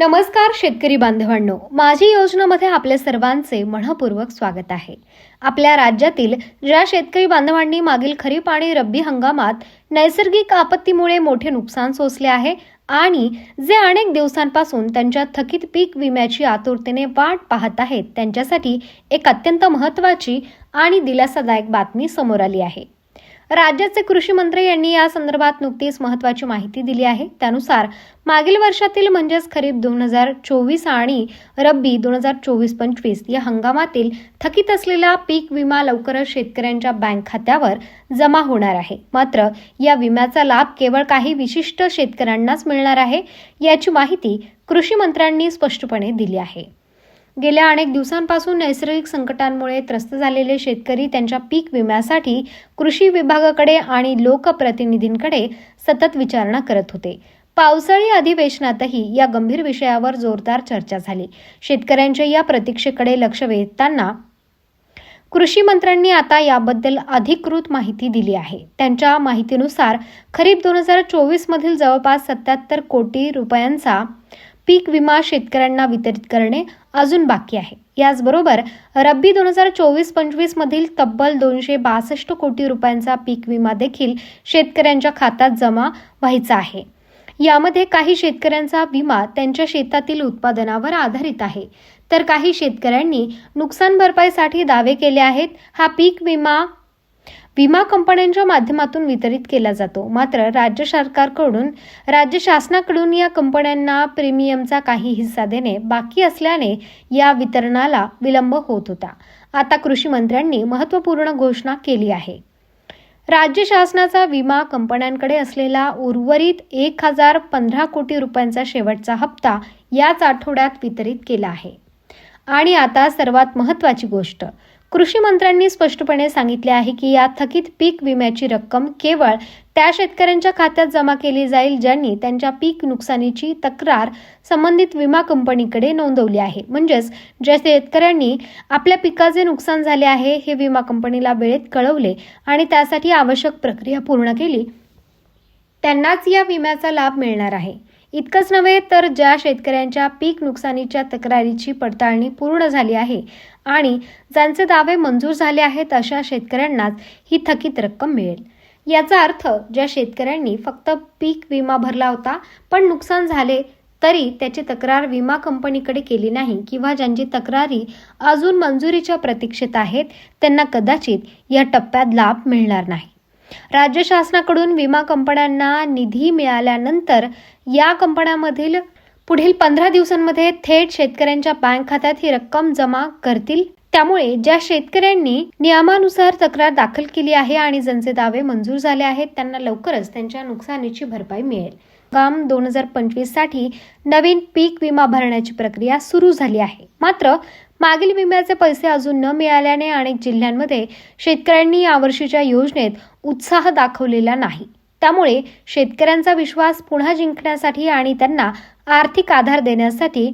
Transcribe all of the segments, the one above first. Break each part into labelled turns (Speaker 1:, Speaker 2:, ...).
Speaker 1: नमस्कार शेतकरी बांधवांनो. माझी योजनामध्ये आपल्या सर्वांचे मनपूर्वक स्वागत आहे. आपल्या राज्यातील ज्या शेतकरी बांधवांनी मागील खरीप आणि रब्बी हंगामात नैसर्गिक आपत्तीमुळे मोठे नुकसान सोसले आहे आणि जे अनेक दिवसांपासून त्यांच्या थकीत पीक विम्याची आतुरतेने वाट पाहत आहेत त्यांच्यासाठी एक अत्यंत महत्त्वाची आणि दिलासादायक बातमी समोर आली आहे. राज्याचे कृषी मंत्री यांनी या संदर्भात नुकतीच महत्वाची माहिती दिली आहे. त्यानुसार मागील वर्षातील म्हणजेच खरीप दोन हजार चोवीस आणि रब्बी दोन हजार चोवीस पंचवीस या हंगामातील थकीत असलेला पीक विमा लवकरच शेतकऱ्यांच्या बँक खात्यावर जमा होणार आहे. मात्र या विम्याचा लाभ केवळ काही विशिष्ट शेतकऱ्यांनाच मिळणार आहे याची माहिती कृषी मंत्र्यांनी स्पष्टपणे दिली आहे. गेल्या अनेक दिवसांपासून नैसर्गिक संकटांमुळे त्रस्त झालेले शेतकरी त्यांच्या पीक विम्यासाठी कृषी विभागाकडे आणि लोकप्रतिनिधींकडे सतत विचारणा करत होते. पावसाळी अधिवेशनातही या गंभीर विषयावर जोरदार चर्चा झाली. शेतकऱ्यांच्या या प्रतीक्षेकडे लक्ष वेधताना कृषी मंत्र्यांनी आता याबद्दल अधिकृत माहिती दिली आहे. त्यांच्या माहितीनुसार खरीप दोन हजार चोवीस मधील जवळपास सत्याहत्तर कोटी रुपयांचा पीक विमा शेतकऱ्यांना वितरित करणे अजून बाकी आहे. याचबरोबर रब्बी दोन हजार चोवीस पंचवीस मधील तब्बल दोनशे बासष्ट कोटी रुपयांचा पीक विमा देखील शेतकऱ्यांच्या खात्यात जमा व्हायचा आहे. यामध्ये काही शेतकऱ्यांचा विमा त्यांच्या शेतातील उत्पादनावर आधारित आहे. तर काही शेतकऱ्यांनी नुकसान भरपाईसाठी दावे केले आहेत. हा पीक विमा विमा कंपन्यांच्या माध्यमातून वितरित केला जातो. मात्र राज्य सरकारकडून राज्य शासनाकडून या कंपन्यांना प्रीमियमचा काही हिस्सा देणे बाकी असल्याने या वितरणाला विलंब होत होता. आता कृषी मंत्र्यांनी महत्त्वपूर्ण घोषणा केली आहे. राज्य शासनाचा विमा कंपन्यांकडे असलेला उर्वरित एक हजार पंधरा कोटी रुपयांचा शेवटचा हप्ता याच आठवड्यात वितरित केला आहे. आणि आता सर्वात महत्त्वाची गोष्ट. कृषी मंत्र्यांनी स्पष्टपणे सांगितले आहे की या थकीत पीक विम्याची रक्कम केवळ त्या शेतकऱ्यांच्या खात्यात जमा केली जाईल ज्यांनी त्यांच्या पीक नुकसानीची तक्रार संबंधित विमा कंपनीकडे नोंदवली आहे. म्हणजेच ज्या शेतकऱ्यांनी आपल्या पिकाचे नुकसान झाले आहे हे विमा कंपनीला वेळेत कळवले आणि त्यासाठी आवश्यक प्रक्रिया पूर्ण केली त्यांनाच या विम्याचा लाभ मिळणार आहे. इतकंच नव्हे तर ज्या शेतकऱ्यांच्या पीक नुकसानीच्या तक्रारीची पडताळणी पूर्ण झाली आहे आणि ज्यांचे दावे मंजूर झाले आहेत अशा शेतकऱ्यांनाच ही थकीत रक्कम मिळेल. याचा अर्थ ज्या शेतकऱ्यांनी फक्त पीक विमा भरला होता पण नुकसान झाले तरी त्याची तक्रार विमा कंपनीकडे केली नाही किंवा ज्यांची तक्रारी अजून मंजुरीच्या प्रतीक्षेत आहेत त्यांना कदाचित या टप्प्यात लाभ मिळणार नाही. राज्य शासनाकडून विमा कंपन्यांना निधी मिळाल्यानंतर या कंपन्यांमधील पुढील पंधरा दिवसांमध्ये थेट शेतकऱ्यांच्या बँक खात्यात ही रक्कम जमा करतील. त्यामुळे ज्या शेतकऱ्यांनी नियमानुसार तक्रार दाखल केली आहे आणि ज्यांचे दावे मंजूर झाले आहेत त्यांना लवकरच त्यांच्या नुकसानीची भरपाई मिळेल. काम दोन हजार पंचवीससाठी नवीन पीक विमा भरण्याची प्रक्रिया सुरू झाली आहे. मात्र मागील विम्याचे पैसे अजून न मिळाल्याने अनेक जिल्ह्यांमध्ये शेतकऱ्यांनी यावर्षीच्या योजनेत उत्साह दाखवलेला नाही. त्यामुळे शेतकऱ्यांचा विश्वास पुन्हा जिंकण्यासाठी आणि त्यांना आर्थिक आधार देण्यासाठी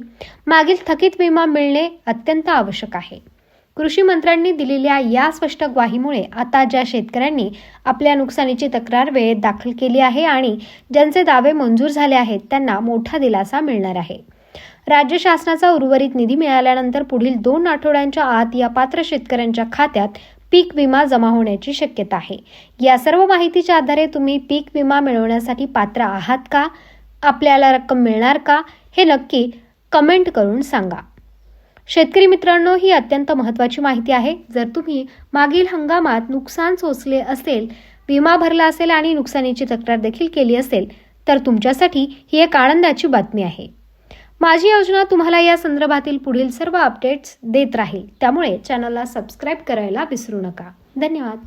Speaker 1: मागील थकीत विमा मिळणे अत्यंत आवश्यक आहे. कृषी मंत्र्यांनी दिलेल्या या स्पष्ट ग्वाहीमुळे आता ज्या शेतकऱ्यांनी आपल्या नुकसानीची तक्रार वेळेत दाखल केली आहे आणि ज्यांचे दावे मंजूर झाले आहेत त्यांना मोठा दिलासा मिळणार आहे. राज्य शासनाचा उर्वरित निधी मिळाल्यानंतर पुढील दोन आठवड्यांच्या आत या पात्र शेतकऱ्यांच्या खात्यात पीक विमा जमा होण्याची शक्यता आहे. या सर्व माहितीच्या आधारे तुम्ही पीक विमा मिळवण्यासाठी पात्र आहात का? आपल्याला रक्कम मिळणार का? हे नक्की कमेंट करून सांगा. शेतकरी मित्रांनो ही अत्यंत महत्त्वाची माहिती आहे. जर तुम्ही मागील हंगामात नुकसान सोसले असेल विमा भरला असेल आणि नुकसानीची तक्रार देखील केली असेल तर तुमच्यासाठी ही एक आनंदाची बातमी आहे. माझी योजना तुम्हाला या संदर्भातील पुढील सर्व अपडेट्स देत राहील. त्यामुळे चॅनलला सबस्क्राईब करायला विसरू नका. धन्यवाद.